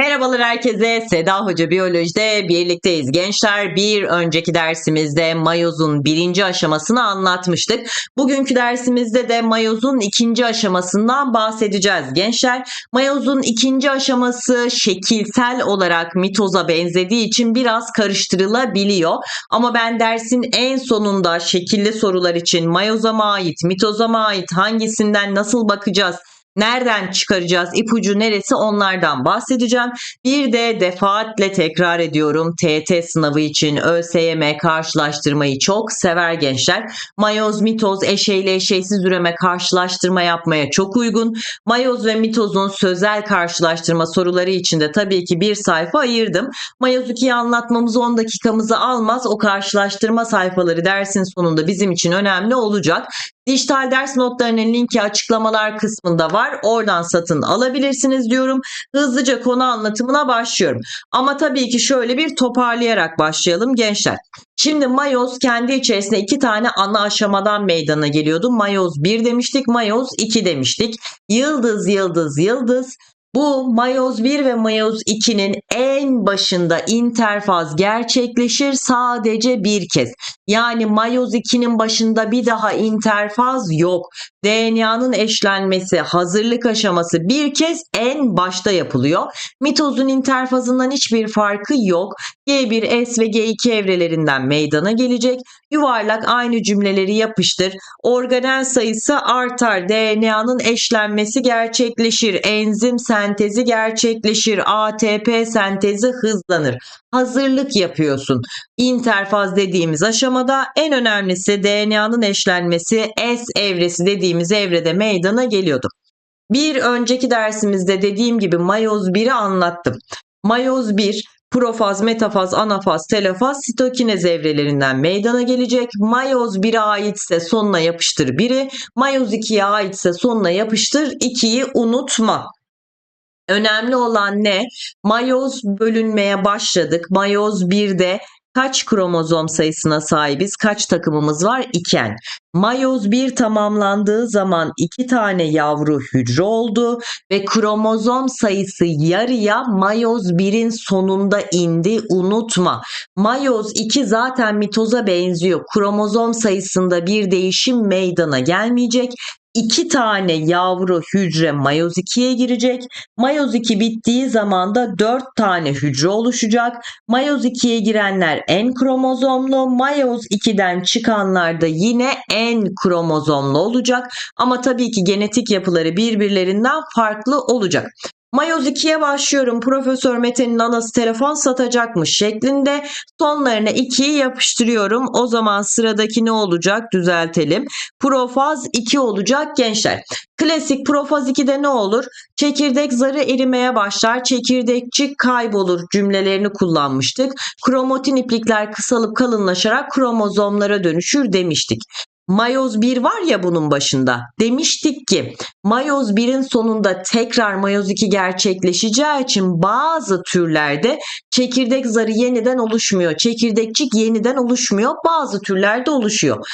Merhabalar herkese. Seda Hoca Biyoloji'de birlikteyiz gençler. Bir önceki dersimizde mayozun birinci aşamasını anlatmıştık. Bugünkü dersimizde de mayozun ikinci aşamasından bahsedeceğiz gençler. Mayozun ikinci aşaması şekilsel olarak mitoza benzediği için biraz karıştırılabiliyor. Ama ben dersin en sonunda şekilli sorular için mayoza mı ait, mitoza mı ait, hangisinden nasıl bakacağız, Nereden çıkaracağız? ipucu neresi? Onlardan bahsedeceğim. Bir de defaatle tekrar ediyorum. TET sınavı için ÖSYM karşılaştırmayı çok sever gençler. Mayoz, mitoz, eşeğli eşeğsiz üreme karşılaştırma yapmaya çok uygun. Mayoz ve mitozun sözel karşılaştırma soruları için de tabii ki bir sayfa ayırdım. Mayoz 2'yi anlatmamız 10 dakikamızı almaz. O karşılaştırma sayfaları dersin sonunda bizim için önemli olacak. Dijital ders notlarının linki açıklamalar kısmında var. Oradan satın alabilirsiniz diyorum. Hızlıca konu anlatımına başlıyorum. Ama tabii ki şöyle bir toparlayarak başlayalım gençler. Şimdi mayoz kendi içerisinde iki tane ana aşamadan meydana geliyordu. Mayoz 1 demiştik, mayoz 2 demiştik. Yıldız, yıldız, yıldız. Bu mayoz 1 ve mayoz 2'nin en başında interfaz gerçekleşir sadece bir kez. Yani mayoz 2'nin başında bir daha interfaz yok. DNA'nın eşlenmesi, hazırlık aşaması bir kez en başta yapılıyor. Mitozun interfazından hiçbir farkı yok. G1, S ve G2 evrelerinden meydana gelecek. Yuvarlak aynı cümleleri yapıştır. Organel sayısı artar. DNA'nın eşlenmesi gerçekleşir. Enzim sentezi gerçekleşir. ATP sentezi hızlanır. Hazırlık yapıyorsun. İnterfaz dediğimiz aşamada en önemlisi DNA'nın eşlenmesi S evresi dediğimiz evrede meydana geliyordu. Bir önceki dersimizde dediğim gibi mayoz 1'i anlattım. Mayoz 1 profaz, metafaz, anafaz, telefaz, sitokinez evrelerinden meydana gelecek. Mayoz 1'e aitse sonuna yapıştır 1'i, mayoz 2'ye aitse sonuna yapıştır 2'yi unutma. Önemli olan ne? Mayoz bölünmeye başladık. Mayoz 1'de kaç kromozom sayısına sahibiz? Kaç takımımız var? İken. Mayoz 1 tamamlandığı zaman iki tane yavru hücre oldu ve kromozom sayısı yarıya mayoz 1'in sonunda indi. Unutma. Mayoz 2 zaten mitoza benziyor. Kromozom sayısında bir değişim meydana gelmeyecek. İki tane yavru hücre mayoz 2'ye girecek. Mayoz 2 bittiği zaman da 4 tane hücre oluşacak. Mayoz 2'ye girenler en kromozomlu, mayoz 2'den çıkanlar da yine en kromozomlu olacak. Ama tabii ki genetik yapıları birbirlerinden farklı olacak. Mayoz 2'ye başlıyorum. Profesör Mete'nin anası telefon satacakmış şeklinde sonlarına 2'yi yapıştırıyorum. O zaman sıradaki ne olacak? Düzeltelim. Profaz 2 olacak gençler. Klasik profaz 2'de ne olur? Çekirdek zarı erimeye başlar, çekirdekçik kaybolur cümlelerini kullanmıştık. Kromatin iplikler kısalıp kalınlaşarak kromozomlara dönüşür demiştik. Mayoz 1 var ya bunun başında. Demiştik ki mayoz 1'in sonunda tekrar mayoz 2 gerçekleşeceği için bazı türlerde çekirdek zarı yeniden oluşmuyor. Çekirdekçik yeniden oluşmuyor. Bazı türlerde oluşuyor.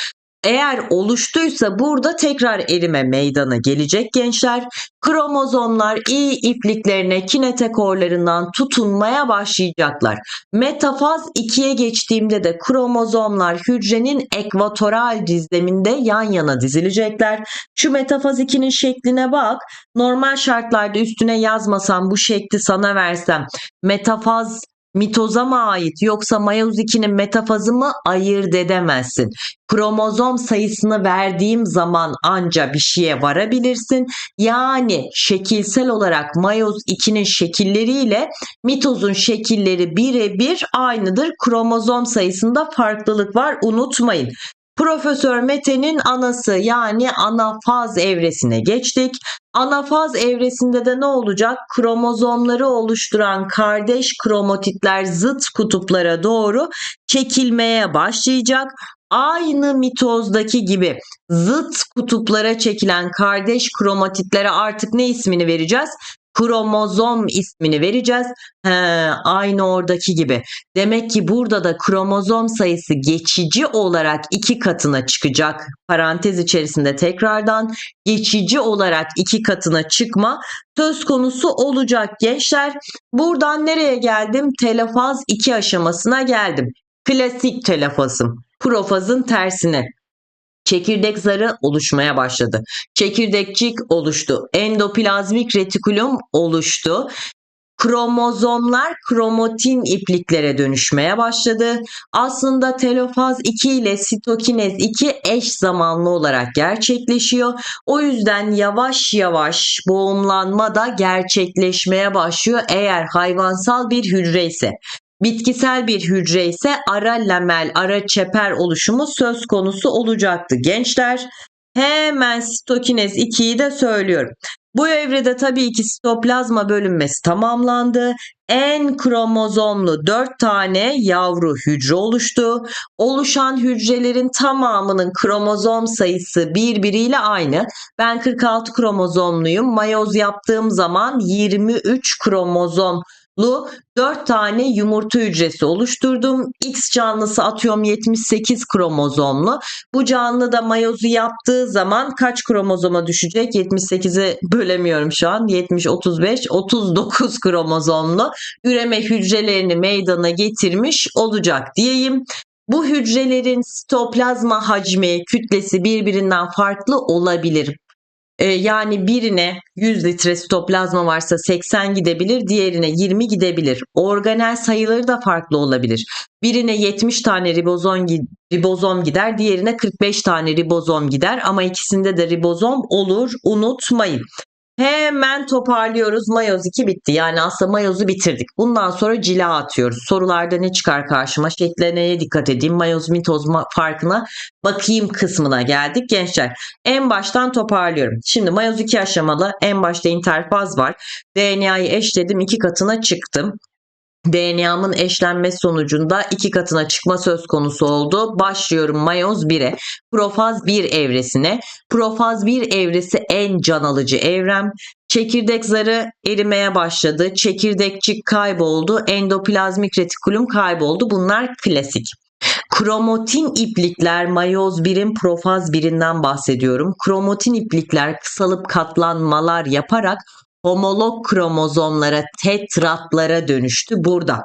Eğer oluştuysa burada tekrar erime meydana gelecek gençler. Kromozomlar iyi ipliklerine kinetekorlarından tutunmaya başlayacaklar. Metafaz 2'ye geçtiğimde de kromozomlar hücrenin ekvatoral dizleminde yan yana dizilecekler. Şu metafaz 2'nin şekline bak. Normal şartlarda üstüne yazmasam bu şekli sana versem metafaz mitoza mı ait yoksa mayoz 2'nin metafazı mı ayırt edemezsin. Kromozom sayısını verdiğim zaman anca bir şeye varabilirsin. Yani şekilsel olarak mayoz 2'nin şekilleriyle mitozun şekilleri birebir aynıdır. Kromozom sayısında farklılık var unutmayın. Profesör Mete'nin anası yani anafaz evresine geçtik. Anafaz evresinde de ne olacak? Kromozomları oluşturan kardeş kromatitler zıt kutuplara doğru çekilmeye başlayacak. Aynı mitozdaki gibi zıt kutuplara çekilen kardeş kromatitlere artık ne ismini vereceğiz? Kromozom ismini vereceğiz. He, aynı oradaki gibi. Demek ki burada da kromozom sayısı geçici olarak iki katına çıkacak. Parantez içerisinde tekrardan geçici olarak iki katına çıkma söz konusu olacak gençler. Buradan nereye geldim? Telafaz 2 aşamasına geldim. Klasik telafazım. Profazın tersine. Çekirdek zarı oluşmaya başladı. Çekirdekçik oluştu. Endoplazmik retikulum oluştu. Kromozomlar kromatin ipliklere dönüşmeye başladı. Aslında telofaz 2 ile sitokinez 2 eş zamanlı olarak gerçekleşiyor. O yüzden yavaş yavaş boğumlanma da gerçekleşmeye başlıyor eğer hayvansal bir hücre ise. Bitkisel bir hücre ise ara lamel, ara çeper oluşumu söz konusu olacaktı. Gençler hemen sitokinez 2'yi de söylüyorum. Bu evrede tabii ki sitoplazma bölünmesi tamamlandı. En kromozomlu 4 tane yavru hücre oluştu. Oluşan hücrelerin tamamının kromozom sayısı birbiriyle aynı. Ben 46 kromozomluyum. Mayoz yaptığım zaman 23 kromozom lu 4 tane yumurta hücresi oluşturdum. X canlısı atıyorum 78 kromozomlu. Bu canlı da mayozu yaptığı zaman kaç kromozoma düşecek? 78'e bölemiyorum şu an. 70, 35, 39 kromozomlu üreme hücrelerini meydana getirmiş olacak diyeyim. Bu hücrelerin sitoplazma hacmi, kütlesi birbirinden farklı olabilir. Ee, yani birine 100 litre sitoplazma varsa 80 gidebilir, diğerine 20 gidebilir. Organel sayıları da farklı olabilir. Birine 70 tane ribozom, ribozom gider, diğerine 45 tane ribozom gider ama ikisinde de ribozom olur. Unutmayın. Hemen toparlıyoruz. Mayoz 2 bitti. Yani aslında mayozu bitirdik. Bundan sonra cila atıyoruz. Sorularda ne çıkar karşıma? Şekillerine dikkat edeyim. Mayoz mitoz farkına bakayım kısmına geldik gençler. En baştan toparlıyorum. Şimdi mayoz 2 aşamalı. En başta interfaz var. DNA'yı eşledim. iki katına çıktım. DNA'mın eşlenmesi sonucunda iki katına çıkma söz konusu oldu. Başlıyorum mayoz 1'e. Profaz 1 evresine. Profaz 1 evresi en can alıcı evrem. Çekirdek zarı erimeye başladı. Çekirdekçik kayboldu. Endoplazmik retikulum kayboldu. Bunlar klasik. Kromatin iplikler mayoz 1'in profaz 1'inden bahsediyorum. Kromatin iplikler kısalıp katlanmalar yaparak homolog kromozomlara, tetratlara dönüştü burada.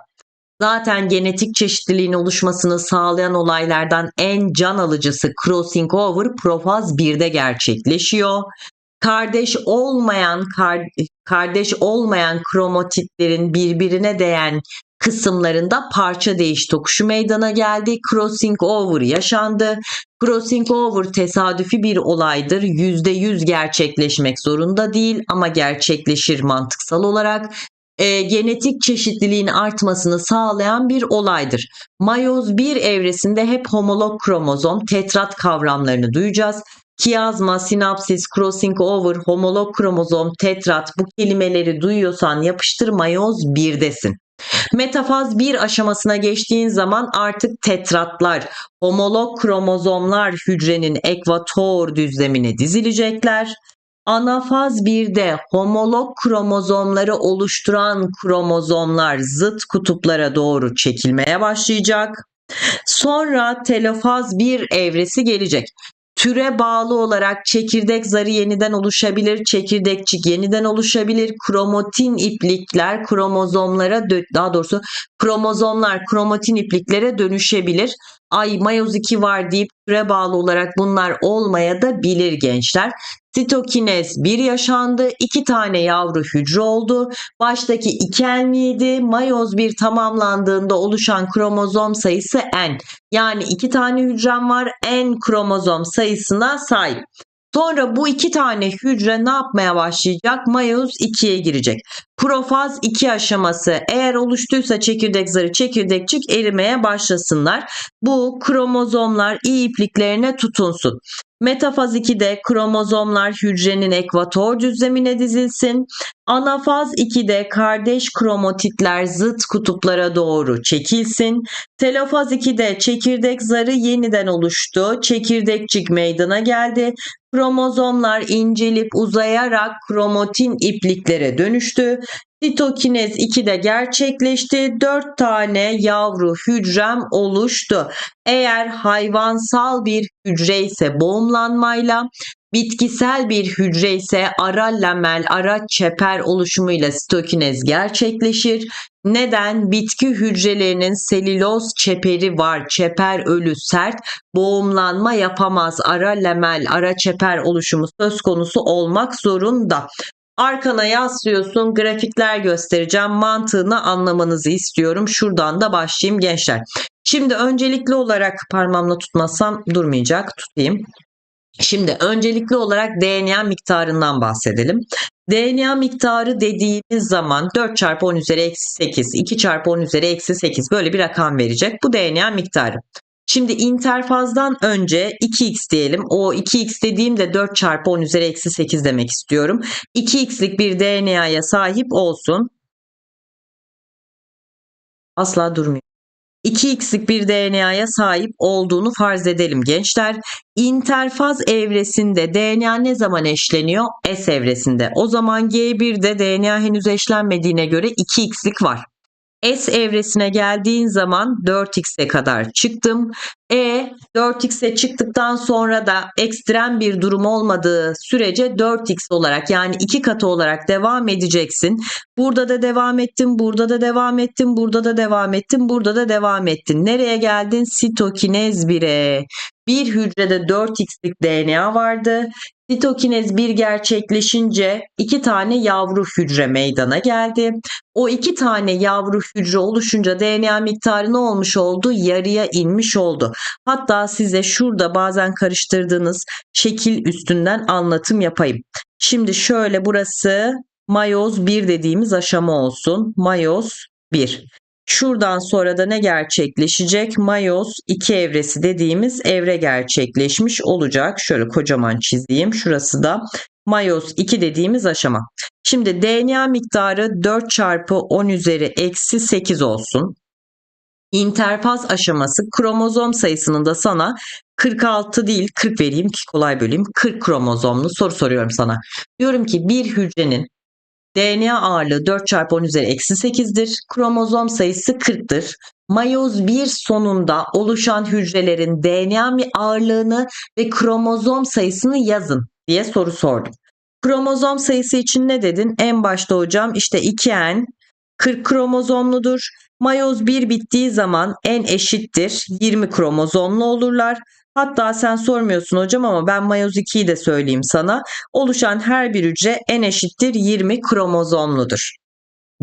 Zaten genetik çeşitliliğin oluşmasını sağlayan olaylardan en can alıcısı crossing over profaz 1'de gerçekleşiyor. Kardeş olmayan kardeş olmayan kromatitlerin birbirine değen kısımlarında parça değiş tokuşu meydana geldi. Crossing over yaşandı. Crossing over tesadüfi bir olaydır. %100 gerçekleşmek zorunda değil ama gerçekleşir mantıksal olarak. E, genetik çeşitliliğin artmasını sağlayan bir olaydır. Mayoz 1 evresinde hep homolog kromozom, tetrat kavramlarını duyacağız. Kiyazma, sinapsis, crossing over, homolog kromozom, tetrat bu kelimeleri duyuyorsan yapıştır mayoz 1'desin. Metafaz 1 aşamasına geçtiğin zaman artık tetratlar, homolog kromozomlar hücrenin ekvator düzlemine dizilecekler. Anafaz 1'de homolog kromozomları oluşturan kromozomlar zıt kutuplara doğru çekilmeye başlayacak. Sonra telofaz 1 evresi gelecek türe bağlı olarak çekirdek zarı yeniden oluşabilir, çekirdekçik yeniden oluşabilir, kromatin iplikler kromozomlara daha doğrusu kromozomlar kromatin ipliklere dönüşebilir. Ay mayoz 2 var deyip türe bağlı olarak bunlar olmaya da bilir gençler. Sitokinez bir yaşandı. iki tane yavru hücre oldu. Baştaki ikenliydi. Mayoz bir tamamlandığında oluşan kromozom sayısı n. Yani iki tane hücrem var. N kromozom sayısına sahip. Sonra bu iki tane hücre ne yapmaya başlayacak? Mayoz 2'ye girecek. Profaz 2 aşaması eğer oluştuysa çekirdek zarı çekirdekçik erimeye başlasınlar. Bu kromozomlar iyi ipliklerine tutunsun. Metafaz 2'de kromozomlar hücrenin ekvator düzlemine dizilsin. Anafaz 2'de kardeş kromotitler zıt kutuplara doğru çekilsin. Telofaz 2'de çekirdek zarı yeniden oluştu. Çekirdekçik meydana geldi. Kromozomlar incelip uzayarak kromatin ipliklere dönüştü. Sitokinez 2'de gerçekleşti. 4 tane yavru hücrem oluştu. Eğer hayvansal bir hücre ise boğumlanmayla, bitkisel bir hücre ise ara lamel, ara çeper oluşumuyla sitokinez gerçekleşir. Neden? Bitki hücrelerinin selüloz çeperi var. Çeper ölü sert. Boğumlanma yapamaz. Ara lamel, ara çeper oluşumu söz konusu olmak zorunda. Arkana yaslıyorsun, grafikler göstereceğim. Mantığını anlamanızı istiyorum. Şuradan da başlayayım gençler. Şimdi öncelikli olarak parmağımla tutmasam durmayacak. Tutayım. Şimdi öncelikli olarak DNA miktarından bahsedelim. DNA miktarı dediğimiz zaman 4 çarpı 10 üzeri eksi 8, 2 çarpı 10 üzeri eksi 8 böyle bir rakam verecek. Bu DNA miktarı. Şimdi interfazdan önce 2x diyelim. O 2x dediğimde 4 çarpı 10 üzeri eksi 8 demek istiyorum. 2x'lik bir DNA'ya sahip olsun. Asla durmuyor. 2x'lik bir DNA'ya sahip olduğunu farz edelim gençler. İnterfaz evresinde DNA ne zaman eşleniyor? S evresinde. O zaman G1'de DNA henüz eşlenmediğine göre 2x'lik var. S evresine geldiğin zaman 4x'e kadar çıktım. E 4x'e çıktıktan sonra da ekstrem bir durum olmadığı sürece 4x olarak yani iki katı olarak devam edeceksin. Burada da devam ettim, burada da devam ettim, burada da devam ettim, burada da devam ettin. Nereye geldin? Sitokinez 1'e. Bir hücrede 4x'lik DNA vardı. Sitokinez 1 gerçekleşince iki tane yavru hücre meydana geldi. O iki tane yavru hücre oluşunca DNA miktarı ne olmuş oldu? Yarıya inmiş oldu. Hatta size şurada bazen karıştırdığınız şekil üstünden anlatım yapayım. Şimdi şöyle burası mayoz 1 dediğimiz aşama olsun. Mayoz 1. Şuradan sonra da ne gerçekleşecek? Mayoz 2 evresi dediğimiz evre gerçekleşmiş olacak. Şöyle kocaman çizeyim. Şurası da mayoz 2 dediğimiz aşama. Şimdi DNA miktarı 4 çarpı 10 üzeri eksi 8 olsun. İnterfaz aşaması kromozom sayısının da sana 46 değil 40 vereyim ki kolay böleyim. 40 kromozomlu soru soruyorum sana. Diyorum ki bir hücrenin DNA ağırlığı 4 çarpı 10 üzeri eksi 8'dir. Kromozom sayısı 40'tır. Mayoz 1 sonunda oluşan hücrelerin DNA ağırlığını ve kromozom sayısını yazın diye soru sordum. Kromozom sayısı için ne dedin? En başta hocam işte 2N 40 kromozomludur. Mayoz 1 bittiği zaman N eşittir 20 kromozomlu olurlar. Hatta sen sormuyorsun hocam ama ben mayoz 2'yi de söyleyeyim sana. Oluşan her bir hücre N eşittir 20 kromozomludur.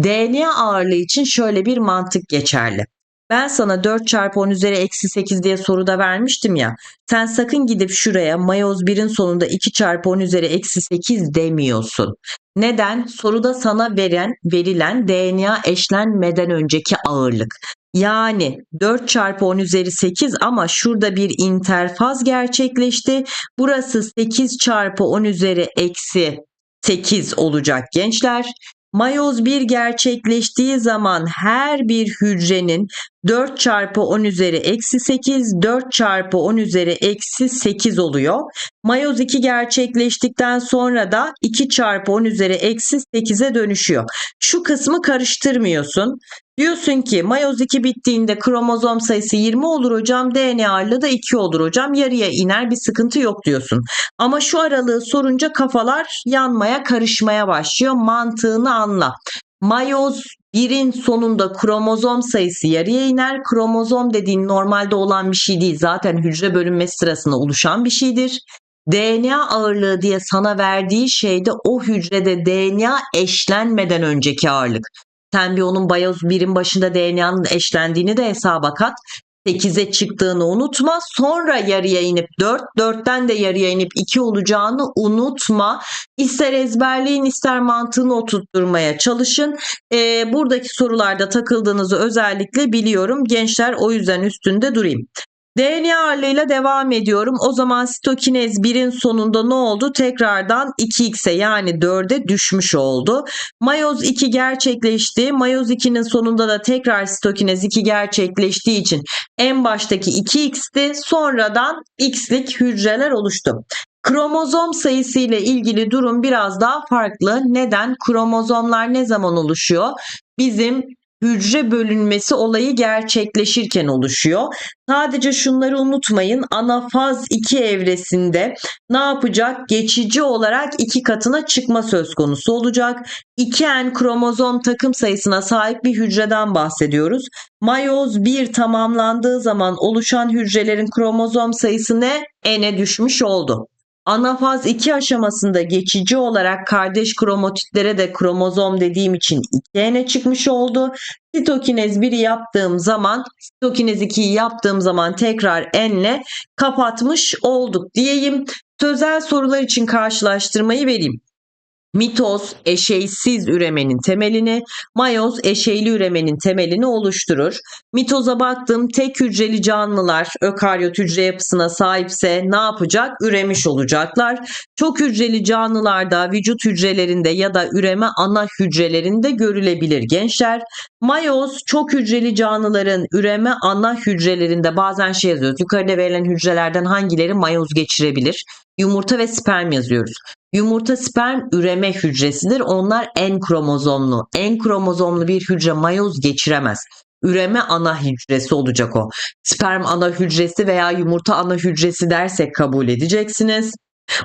DNA ağırlığı için şöyle bir mantık geçerli. Ben sana 4 çarpı 10 üzeri eksi 8 diye soruda vermiştim ya. Sen sakın gidip şuraya mayoz 1'in sonunda 2 çarpı 10 üzeri eksi 8 demiyorsun. Neden? Soruda sana veren, verilen DNA eşlenmeden önceki ağırlık. Yani 4 çarpı 10 üzeri 8 ama şurada bir interfaz gerçekleşti. Burası 8 çarpı 10 üzeri eksi 8 olacak gençler. Mayoz 1 gerçekleştiği zaman her bir hücrenin 4 çarpı 10 üzeri eksi 8, 4 çarpı 10 üzeri eksi 8 oluyor. Mayoz 2 gerçekleştikten sonra da 2 çarpı 10 üzeri eksi 8'e dönüşüyor. Şu kısmı karıştırmıyorsun. Diyorsun ki mayoz 2 bittiğinde kromozom sayısı 20 olur hocam. DNA ağırlığı da 2 olur hocam. Yarıya iner bir sıkıntı yok diyorsun. Ama şu aralığı sorunca kafalar yanmaya karışmaya başlıyor. Mantığını anla. Mayoz 1'in sonunda kromozom sayısı yarıya iner. Kromozom dediğin normalde olan bir şey değil. Zaten hücre bölünmesi sırasında oluşan bir şeydir. DNA ağırlığı diye sana verdiği şey de o hücrede DNA eşlenmeden önceki ağırlık. Sen bir onun bayoz birin başında DNA'nın eşlendiğini de hesaba kat. 8'e çıktığını unutma. Sonra yarıya inip 4, 4'ten de yarıya inip 2 olacağını unutma. İster ezberleyin ister mantığını oturtturmaya çalışın. Ee, buradaki sorularda takıldığınızı özellikle biliyorum. Gençler o yüzden üstünde durayım. DNA ağırlığıyla devam ediyorum. O zaman sitokinez 1'in sonunda ne oldu? Tekrardan 2x'e yani 4'e düşmüş oldu. Mayoz 2 gerçekleşti. Mayoz 2'nin sonunda da tekrar sitokinez 2 gerçekleştiği için en baştaki 2x'ti. Sonradan x'lik hücreler oluştu. Kromozom sayısı ile ilgili durum biraz daha farklı. Neden? Kromozomlar ne zaman oluşuyor? Bizim hücre bölünmesi olayı gerçekleşirken oluşuyor. Sadece şunları unutmayın. Anafaz 2 evresinde ne yapacak? Geçici olarak iki katına çıkma söz konusu olacak. 2N kromozom takım sayısına sahip bir hücreden bahsediyoruz. Mayoz 1 tamamlandığı zaman oluşan hücrelerin kromozom sayısı ne? N'e düşmüş oldu. Anafaz 2 aşamasında geçici olarak kardeş kromatitlere de kromozom dediğim için 2N'e çıkmış oldu. Sitokinez 1'i yaptığım zaman, sitokinez 2'yi yaptığım zaman tekrar N'le kapatmış olduk diyeyim. Sözel sorular için karşılaştırmayı vereyim. Mitoz eşeysiz üremenin temelini, mayoz eşeyli üremenin temelini oluşturur. Mitoza baktım tek hücreli canlılar ökaryot hücre yapısına sahipse ne yapacak? Üremiş olacaklar. Çok hücreli canlılarda vücut hücrelerinde ya da üreme ana hücrelerinde görülebilir gençler. Mayoz çok hücreli canlıların üreme ana hücrelerinde bazen şey yazıyoruz. Yukarıda verilen hücrelerden hangileri mayoz geçirebilir? Yumurta ve sperm yazıyoruz. Yumurta sperm üreme hücresidir. Onlar en kromozomlu. En kromozomlu bir hücre mayoz geçiremez. Üreme ana hücresi olacak o. Sperm ana hücresi veya yumurta ana hücresi dersek kabul edeceksiniz.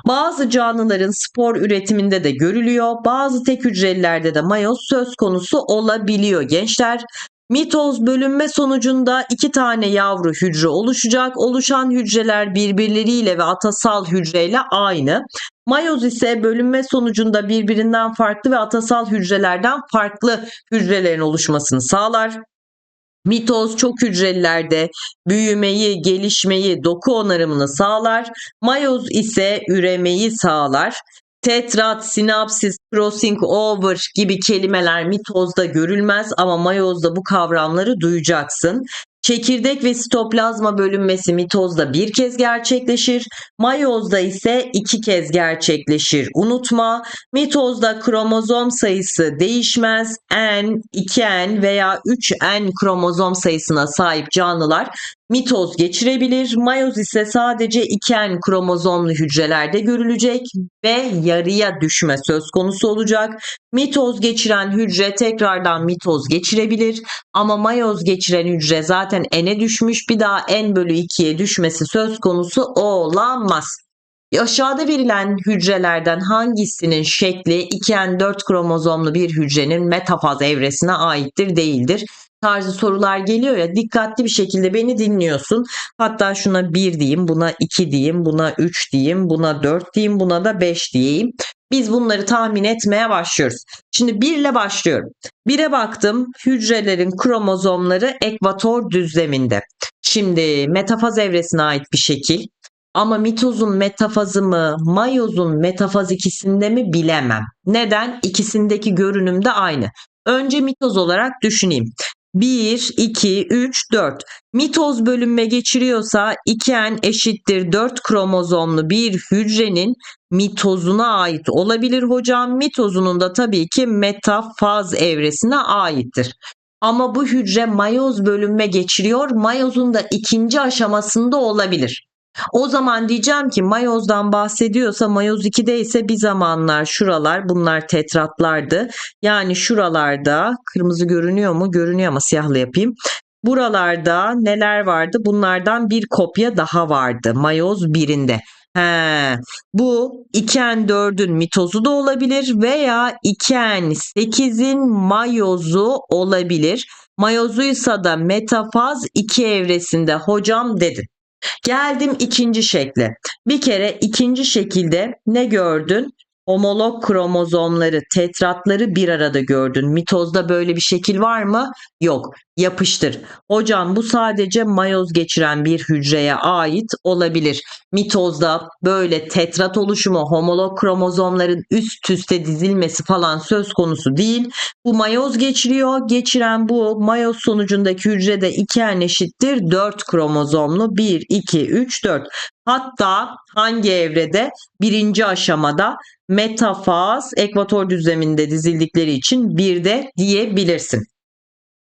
Bazı canlıların spor üretiminde de görülüyor. Bazı tek hücrelilerde de mayoz söz konusu olabiliyor gençler. Mitoz bölünme sonucunda iki tane yavru hücre oluşacak. Oluşan hücreler birbirleriyle ve atasal hücreyle aynı. Mayoz ise bölünme sonucunda birbirinden farklı ve atasal hücrelerden farklı hücrelerin oluşmasını sağlar. Mitoz çok hücrelilerde büyümeyi, gelişmeyi, doku onarımını sağlar. Mayoz ise üremeyi sağlar. Tetrat, sinapsis, crossing over gibi kelimeler mitozda görülmez ama mayozda bu kavramları duyacaksın. Çekirdek ve sitoplazma bölünmesi mitozda bir kez gerçekleşir. Mayozda ise iki kez gerçekleşir. Unutma, mitozda kromozom sayısı değişmez. N, 2N veya 3N kromozom sayısına sahip canlılar mitoz geçirebilir. Mayoz ise sadece 2N kromozomlu hücrelerde görülecek ve yarıya düşme söz konusu olacak. Mitoz geçiren hücre tekrardan mitoz geçirebilir ama mayoz geçiren hücre zaten N'e düşmüş bir daha N bölü 2'ye düşmesi söz konusu olamaz. Aşağıda verilen hücrelerden hangisinin şekli 2N4 kromozomlu bir hücrenin metafaz evresine aittir değildir? tarzı sorular geliyor ya dikkatli bir şekilde beni dinliyorsun. Hatta şuna 1 diyeyim, buna 2 diyeyim, buna 3 diyeyim, buna 4 diyeyim, buna da 5 diyeyim. Biz bunları tahmin etmeye başlıyoruz. Şimdi 1 ile başlıyorum. 1'e baktım hücrelerin kromozomları ekvator düzleminde. Şimdi metafaz evresine ait bir şekil. Ama mitozun metafazı mı, mayozun metafaz ikisinde mi bilemem. Neden? İkisindeki görünüm de aynı. Önce mitoz olarak düşüneyim. 1, 2, 3, 4. Mitoz bölünme geçiriyorsa 2N eşittir 4 kromozomlu bir hücrenin mitozuna ait olabilir hocam. Mitozunun da tabii ki metafaz evresine aittir. Ama bu hücre mayoz bölünme geçiriyor. Mayozun da ikinci aşamasında olabilir. O zaman diyeceğim ki mayozdan bahsediyorsa mayoz 2'de ise bir zamanlar şuralar bunlar tetratlardı. Yani şuralarda kırmızı görünüyor mu? Görünüyor ama siyahlı yapayım. Buralarda neler vardı? Bunlardan bir kopya daha vardı. Mayoz 1'inde. He, bu 2N4'ün mitozu da olabilir veya 2N8'in mayozu olabilir. Mayozuysa da metafaz 2 evresinde hocam dedin. Geldim ikinci şekle. Bir kere ikinci şekilde ne gördün? Homolog kromozomları, tetratları bir arada gördün. Mitozda böyle bir şekil var mı? Yok. Yapıştır. Hocam bu sadece mayoz geçiren bir hücreye ait olabilir. Mitozda böyle tetrat oluşumu, homolog kromozomların üst üste dizilmesi falan söz konusu değil. Bu mayoz geçiriyor. Geçiren bu mayoz sonucundaki hücrede 2N eşittir 4 kromozomlu 1, 2, 3, 4. Hatta hangi evrede? Birinci aşamada metafaz ekvator düzleminde dizildikleri için bir de diyebilirsin.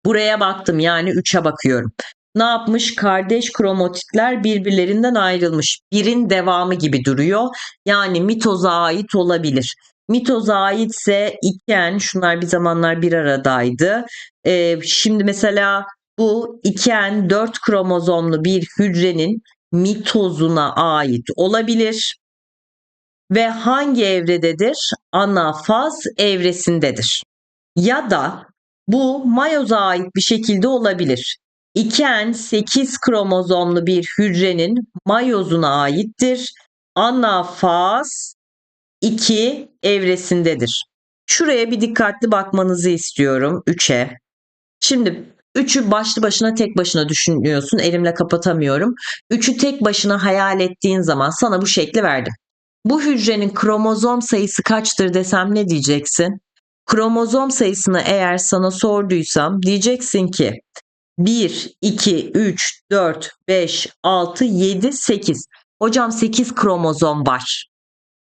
Buraya baktım yani 3'e bakıyorum. Ne yapmış? Kardeş kromatitler birbirlerinden ayrılmış. Birin devamı gibi duruyor. Yani mitoza ait olabilir. Mitoza aitse iken şunlar bir zamanlar bir aradaydı. Ee, şimdi mesela bu iken 4 kromozomlu bir hücrenin mitozuna ait olabilir ve hangi evrededir? Anafaz evresindedir. Ya da bu mayoza ait bir şekilde olabilir. İken 8 kromozomlu bir hücrenin mayozuna aittir. Anafaz 2 evresindedir. Şuraya bir dikkatli bakmanızı istiyorum 3'e. Şimdi 3'ü başlı başına tek başına düşünüyorsun. Elimle kapatamıyorum. 3'ü tek başına hayal ettiğin zaman sana bu şekli verdim. Bu hücrenin kromozom sayısı kaçtır desem ne diyeceksin? Kromozom sayısını eğer sana sorduysam diyeceksin ki 1, 2, 3, 4, 5, 6, 7, 8. Hocam 8 kromozom var.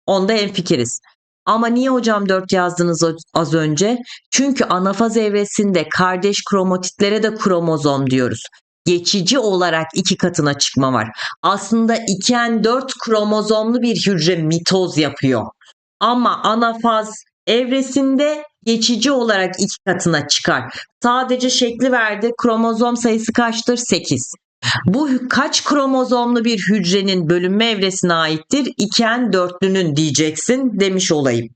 Onda hemfikiriz. Ama niye hocam 4 yazdınız az önce? Çünkü anafaz evresinde kardeş kromatitlere de kromozom diyoruz. Geçici olarak iki katına çıkma var. Aslında 2N4 kromozomlu bir hücre mitoz yapıyor. Ama anafaz evresinde geçici olarak iki katına çıkar. Sadece şekli verdi. Kromozom sayısı kaçtır? 8. Bu kaç kromozomlu bir hücrenin bölünme evresine aittir? İken dörtlünün diyeceksin demiş olayım.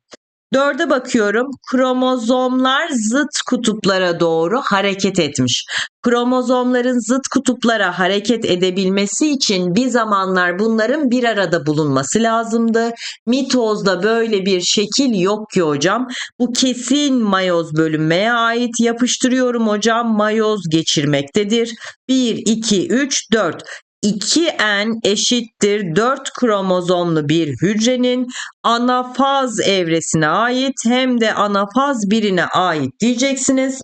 Dörde bakıyorum. Kromozomlar zıt kutuplara doğru hareket etmiş. Kromozomların zıt kutuplara hareket edebilmesi için bir zamanlar bunların bir arada bulunması lazımdı. Mitozda böyle bir şekil yok ki hocam. Bu kesin mayoz bölünmeye ait. Yapıştırıyorum hocam. Mayoz geçirmektedir. 1, 2, 3, 4. 2N eşittir 4 kromozomlu bir hücrenin anafaz evresine ait hem de anafaz birine ait diyeceksiniz.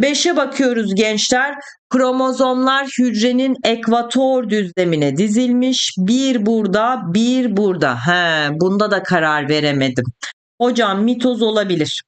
5'e bakıyoruz gençler. Kromozomlar hücrenin ekvator düzlemine dizilmiş. Bir burada, bir burada. He, bunda da karar veremedim. Hocam mitoz olabilir.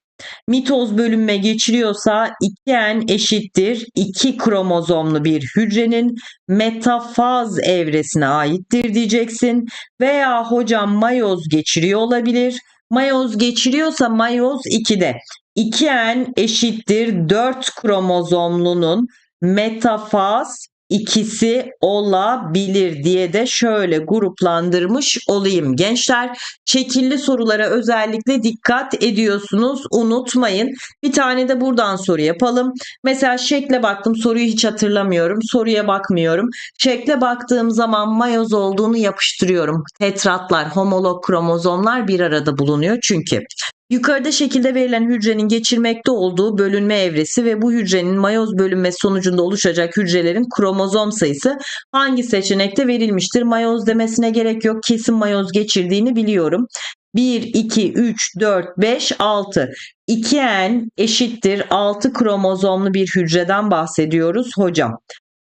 Mitoz bölünme geçiriyorsa 2N eşittir 2 kromozomlu bir hücrenin metafaz evresine aittir diyeceksin. Veya hocam mayoz geçiriyor olabilir. Mayoz geçiriyorsa mayoz 2'de. 2N eşittir 4 kromozomlunun metafaz ikisi olabilir diye de şöyle gruplandırmış olayım. Gençler şekilli sorulara özellikle dikkat ediyorsunuz. Unutmayın. Bir tane de buradan soru yapalım. Mesela şekle baktım soruyu hiç hatırlamıyorum. Soruya bakmıyorum. Şekle baktığım zaman mayoz olduğunu yapıştırıyorum. Tetratlar, homolog kromozomlar bir arada bulunuyor çünkü. Yukarıda şekilde verilen hücrenin geçirmekte olduğu bölünme evresi ve bu hücrenin mayoz bölünmesi sonucunda oluşacak hücrelerin kromozom sayısı hangi seçenekte verilmiştir? Mayoz demesine gerek yok. Kesin mayoz geçirdiğini biliyorum. 1, 2, 3, 4, 5, 6. 2N eşittir 6 kromozomlu bir hücreden bahsediyoruz hocam.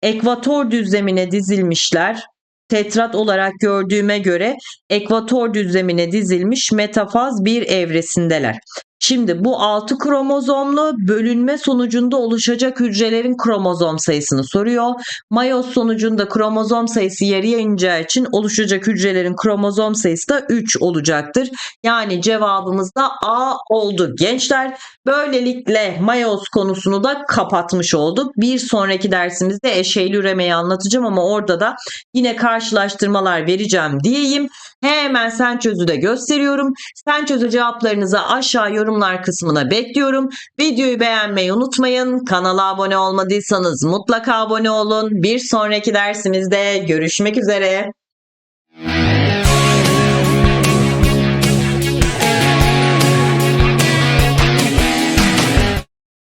Ekvator düzlemine dizilmişler tetrat olarak gördüğüme göre ekvator düzlemine dizilmiş metafaz bir evresindeler. Şimdi bu 6 kromozomlu bölünme sonucunda oluşacak hücrelerin kromozom sayısını soruyor. Mayoz sonucunda kromozom sayısı yarıya ineceği için oluşacak hücrelerin kromozom sayısı da 3 olacaktır. Yani cevabımız da A oldu. Gençler böylelikle mayoz konusunu da kapatmış olduk. Bir sonraki dersimizde eşeyli üremeyi anlatacağım ama orada da yine karşılaştırmalar vereceğim diyeyim. Hemen sen çözü de gösteriyorum. Sen çözü cevaplarınızı aşağı yorum yorumlar kısmına bekliyorum. Videoyu beğenmeyi unutmayın. Kanala abone olmadıysanız mutlaka abone olun. Bir sonraki dersimizde görüşmek üzere.